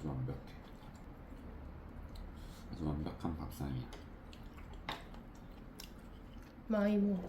아주 완벽해. 아주 완벽한 밥상이야. 많이 먹어.